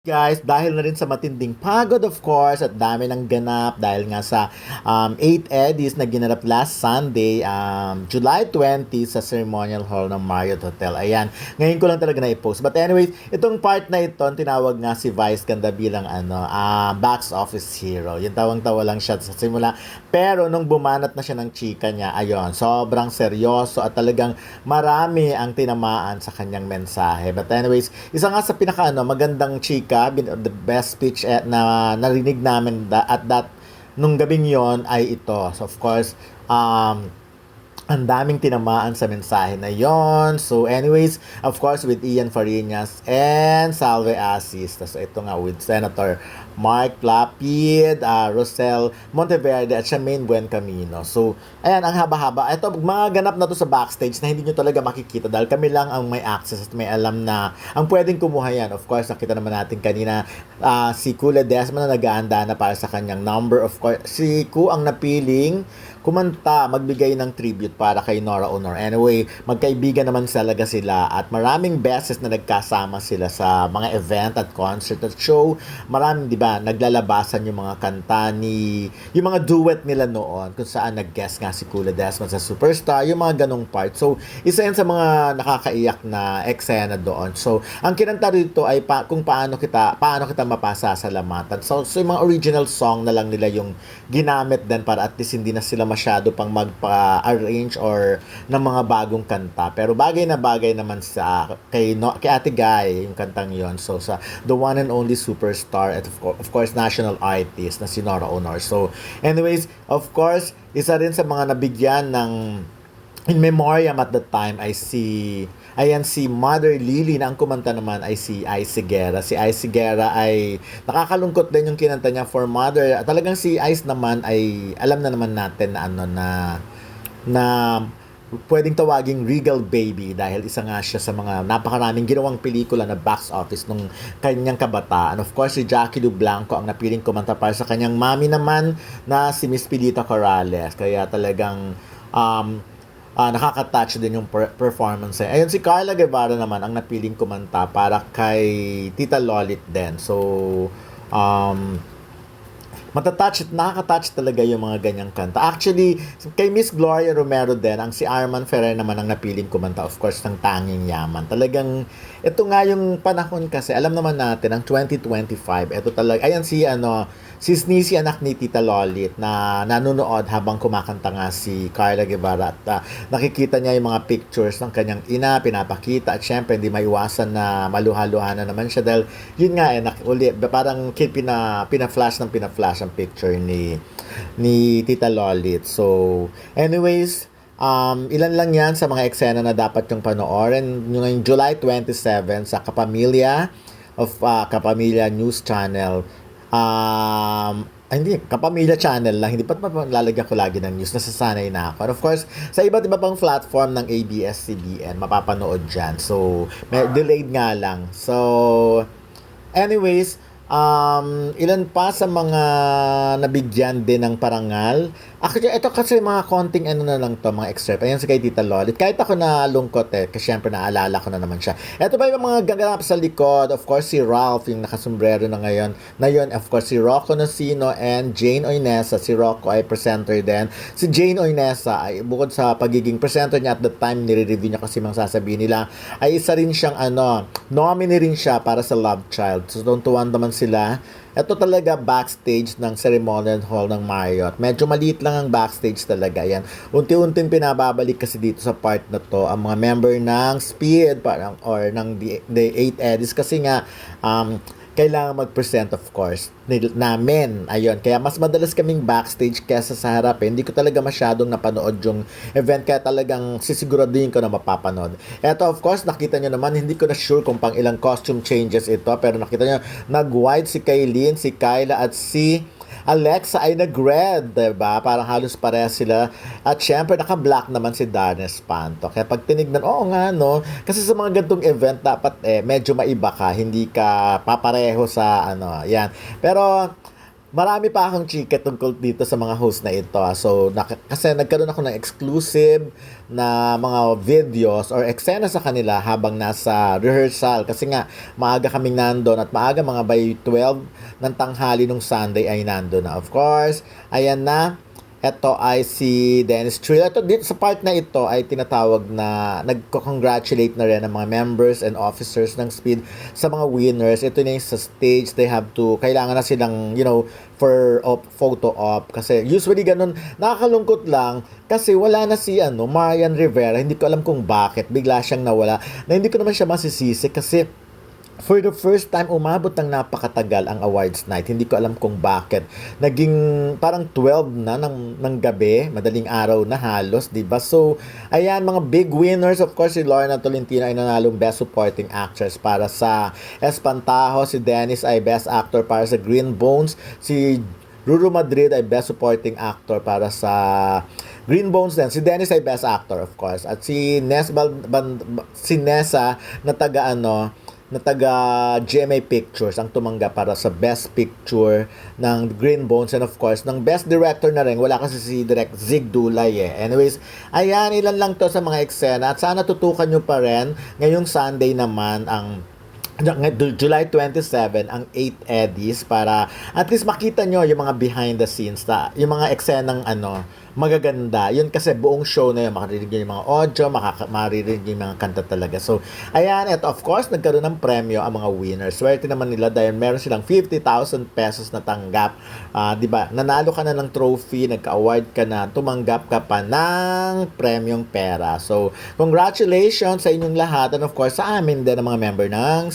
Guys, dahil na rin sa matinding pagod of course at dami ng ganap dahil nga sa um, 8 eddies na ginanap last Sunday, um, July 20 sa Ceremonial Hall ng Marriott Hotel. Ayan, ngayon ko lang talaga na-post. But anyways, itong part na ito, tinawag nga si Vice Ganda bilang ano, uh, box office hero. Yung tawang-tawa lang siya sa simula. Pero nung bumanat na siya ng chika niya, ayun, sobrang seryoso at talagang marami ang tinamaan sa kanyang mensahe. But anyways, isa nga sa pinaka ano, magandang chika ka, the best speech eh, na narinig namin da, at that nung gabing yon ay ito. So of course, um, ang daming tinamaan sa mensahe na yon. So anyways, of course with Ian Farinas and Salve Asis. Tapos ito nga with Senator Mark Lapid, uh, Rosel Monteverde at Charmaine Buencamino. So ayan, ang haba-haba. Ito, mga ganap na to sa backstage na hindi nyo talaga makikita dahil kami lang ang may access at may alam na ang pwedeng kumuha yan. Of course, nakita naman natin kanina uh, si Kule Desma na nag-aanda na para sa kanyang number. Of course, si Ku ang napiling kumanta, magbigay ng tribute para kay Nora Honor. Anyway, magkaibigan naman talaga sila at maraming beses na nagkasama sila sa mga event at concert at show. Maraming, di ba, naglalabasan yung mga kanta ni, yung mga duet nila noon kung saan nag-guest nga si Kula Desmond sa Superstar, yung mga ganong part. So, isa yan sa mga nakakaiyak na eksena doon. So, ang kinanta rito ay pa, kung paano kita, paano kita mapasasalamatan. So, so, yung mga original song na lang nila yung ginamit din para at least hindi na sila masyado pang magpa-arrange or ng mga bagong kanta. Pero bagay na bagay naman sa kay, no, kay Ate Guy yung kantang yon So sa the one and only superstar at of of course national artist na si Nora Honor. So anyways, of course, isa rin sa mga nabigyan ng in memoriam at the time ay si ayan si Mother Lily na ang kumanta naman ay si Ice Sigera. Si Ice Sigera ay nakakalungkot din yung kinanta niya for Mother. Talagang si Ice naman ay alam na naman natin na ano na na pwedeng tawaging Regal Baby dahil isa nga siya sa mga napakaraming ginawang pelikula na box office nung kanyang kabataan. Of course, si Jackie Lu Blanco ang napiling kumanta para sa kanyang mami naman na si Miss Pilita Corrales. Kaya talagang um, uh, nakaka-touch din yung per- performance. Ayun, si Carla Guevara naman ang napiling kumanta para kay Tita Lolit din. So, um, matatouch at nakaka-touch talaga yung mga ganyang kanta. Actually, kay Miss Gloria Romero din, ang si Arman Ferrer naman ang napiling kumanta, of course, ng Tanging Yaman. Talagang, ito nga yung panahon kasi, alam naman natin, ang 2025, ito talaga, ayan si, ano, si Sneezy anak ni Tita Lolit na nanonood habang kumakanta nga si Carla Guevara at uh, nakikita niya yung mga pictures ng kanyang ina, pinapakita at syempre hindi maiwasan na maluha-luha na naman siya dahil yun nga eh, uli, parang pina, pina-flash ng pina-flash ang picture ni ni Tita Lolit. So, anyways, um, ilan lang yan sa mga eksena na dapat yung panoorin. Yung July 27 sa Kapamilya of uh, Kapamilya News Channel um, hindi, kapamilya channel lang, hindi pa lalagyan ko lagi ng news, nasasanay na ako. And of course, sa iba't iba pang platform ng ABS-CBN, mapapanood dyan. So, may, delayed nga lang. So, anyways, um, ilan pa sa mga nabigyan din ng parangal. Actually, ito kasi mga konting ano na lang to, mga excerpt. Ayan si kay Tita Lolit. Kahit ako na lungkot eh, kasi syempre naalala ko na naman siya. Ito pa yung mga gaganap sa likod. Of course, si Ralph, yung nakasombrero na ngayon. Na yun, of course, si Rocco Nacino and Jane Oinesa. Si Rocco ay presenter din. Si Jane Oinesa ay bukod sa pagiging presenter niya at the time nire-review niya kasi mga sasabihin nila, ay isa rin siyang ano, nominee rin siya para sa Love Child. So, tuwan naman sila. Ito talaga backstage ng ceremonial hall ng Marriott. Medyo maliit lang ang backstage talaga yan. Unti-unting pinababalik kasi dito sa part na to ang mga member ng Speed parang, or ng the, the 8 Eddies kasi nga um, kailangan mag-present of course namin. Ayun, kaya mas madalas kaming backstage kesa sa harap. Eh. Hindi ko talaga masyadong napanood yung event kaya talagang sisiguraduhin ko na mapapanood. Eto of course, nakita nyo naman, hindi ko na sure kung pang ilang costume changes ito pero nakita nyo, nag-white si Kaylin, si Kyla at si Alexa ay nag-red, diba? Parang halos parehas sila. At syempre, naka-black naman si Darren Espanto. Kaya pag tinignan, oo nga, no? Kasi sa mga gantong event, dapat eh, medyo maiba ka. Hindi ka papareho sa, ano, yan. Pero, marami pa akong chika tungkol dito sa mga host na ito. ah. So, nak- kasi nagkaroon ako ng exclusive na mga videos or eksena sa kanila habang nasa rehearsal. Kasi nga, maaga kaming nandun at maaga mga by 12 ng tanghali nung Sunday ay nandun na. Of course, ayan na. Ito ay si Dennis Trill. Ito, dito, sa part na ito ay tinatawag na nagko-congratulate na rin ang mga members and officers ng Speed sa mga winners. Ito na yung sa stage. They have to, kailangan na silang, you know, for op, photo op. Kasi usually ganun, nakakalungkot lang kasi wala na si ano, Marian Rivera. Hindi ko alam kung bakit. Bigla siyang nawala. Na hindi ko naman siya masisisi kasi for the first time, umabot ng napakatagal ang awards night. Hindi ko alam kung bakit. Naging parang 12 na ng, ng gabi, madaling araw na halos, di ba? So, ayan, mga big winners. Of course, si Lorna Tolentino ay nanalong Best Supporting Actress para sa Espantajo. Si Dennis ay Best Actor para sa Green Bones. Si Ruru Madrid ay Best Supporting Actor para sa Green Bones din. Si Dennis ay Best Actor, of course. At si Nes Bal- Ban- si Nessa na taga ano, na taga GMA Pictures ang tumanggap para sa Best Picture ng Green Bones and of course ng Best Director na rin wala kasi si Direct Zig Dulay eh. Anyways, ayan ilan lang to sa mga eksena at sana tutukan nyo pa rin ngayong Sunday naman ang ng- July 27 ang 8 eddies para at least makita nyo yung mga behind the scenes ta, yung mga eksenang ano magaganda. Yun kasi buong show na yun makarinig yung mga audio makaka, maririnig yung mga kanta talaga. So ayan at of course nagkaroon ng premyo ang mga winners. Swerte naman nila dahil meron silang 50,000 pesos na tanggap. Ah, di ba? Nanalo ka na ng trophy nagka-award ka na tumanggap ka pa ng premyong pera. So congratulations sa inyong lahat and of course sa amin din ang mga member ng